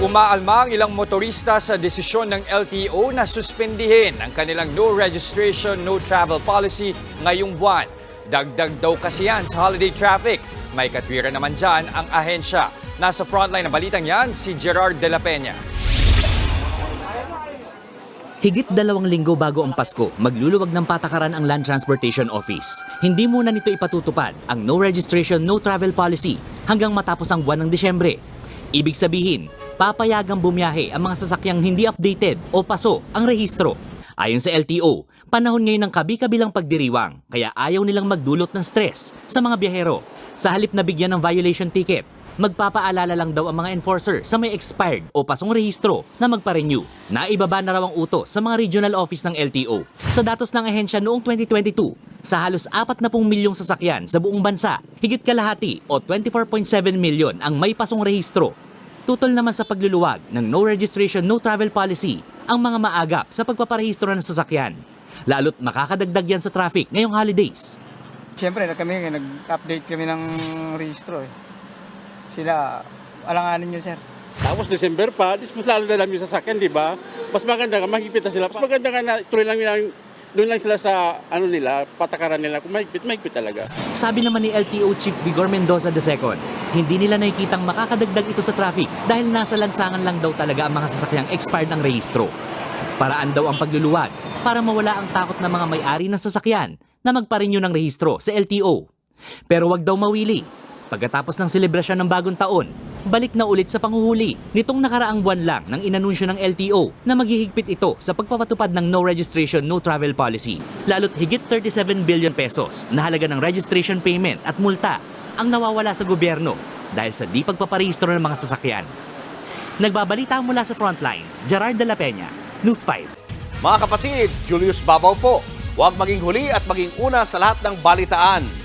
Umaalma ang ilang motorista sa desisyon ng LTO na suspendihin ang kanilang no registration, no travel policy ngayong buwan. Dagdag daw kasi yan sa holiday traffic. May katwiran naman dyan ang ahensya. Nasa frontline ng balitang yan, si Gerard De La Peña. Higit dalawang linggo bago ang Pasko, magluluwag ng patakaran ang Land Transportation Office. Hindi muna nito ipatutupad ang no registration, no travel policy hanggang matapos ang buwan ng Disyembre. Ibig sabihin, papayagang bumiyahe ang mga sasakyang hindi updated o paso ang rehistro. Ayon sa LTO, panahon ngayon ng kabi-kabilang pagdiriwang kaya ayaw nilang magdulot ng stress sa mga biyahero. Sa halip na bigyan ng violation ticket, magpapaalala lang daw ang mga enforcer sa may expired o pasong rehistro na magpa-renew. Naibaba na raw ang utos sa mga regional office ng LTO. Sa datos ng ahensya noong 2022, sa halos 40 milyong sasakyan sa buong bansa, higit kalahati o 24.7 milyon ang may pasong rehistro. Tutol naman sa pagluluwag ng no registration, no travel policy ang mga maagap sa pagpaparehistro ng sasakyan. Lalo't makakadagdag yan sa traffic ngayong holidays. Siyempre, kami, nag-update kami ng rehistro eh. Sila, alanganin nyo sir. Tapos December pa, mas lalo na lang yung sasakyan, di ba? Mas maganda nga, mahigpit na sila. Mas maganda nga na tuloy lang lang, doon lang sila sa ano nila, patakaran nila. Kung mahigpit, mahigpit talaga. Sabi naman ni LTO Chief Vigor Mendoza II, hindi nila nakikitang makakadagdag ito sa traffic dahil nasa lansangan lang daw talaga ang mga sasakyang expired ng rehistro. Paraan daw ang pagluluwag para mawala ang takot ng mga may-ari ng sasakyan na magparinyo ng rehistro sa LTO. Pero wag daw mawili. Pagkatapos ng selebrasyon ng bagong taon, balik na ulit sa panghuhuli nitong nakaraang buwan lang ng inanunsyo ng LTO na maghihigpit ito sa pagpapatupad ng no registration, no travel policy. Lalo't higit 37 billion pesos na halaga ng registration payment at multa ang nawawala sa gobyerno dahil sa di pagpaparehistro ng mga sasakyan. Nagbabalita mula sa frontline, Gerard de la Peña, News 5. Mga kapatid, Julius Babaw po. Huwag maging huli at maging una sa lahat ng balitaan.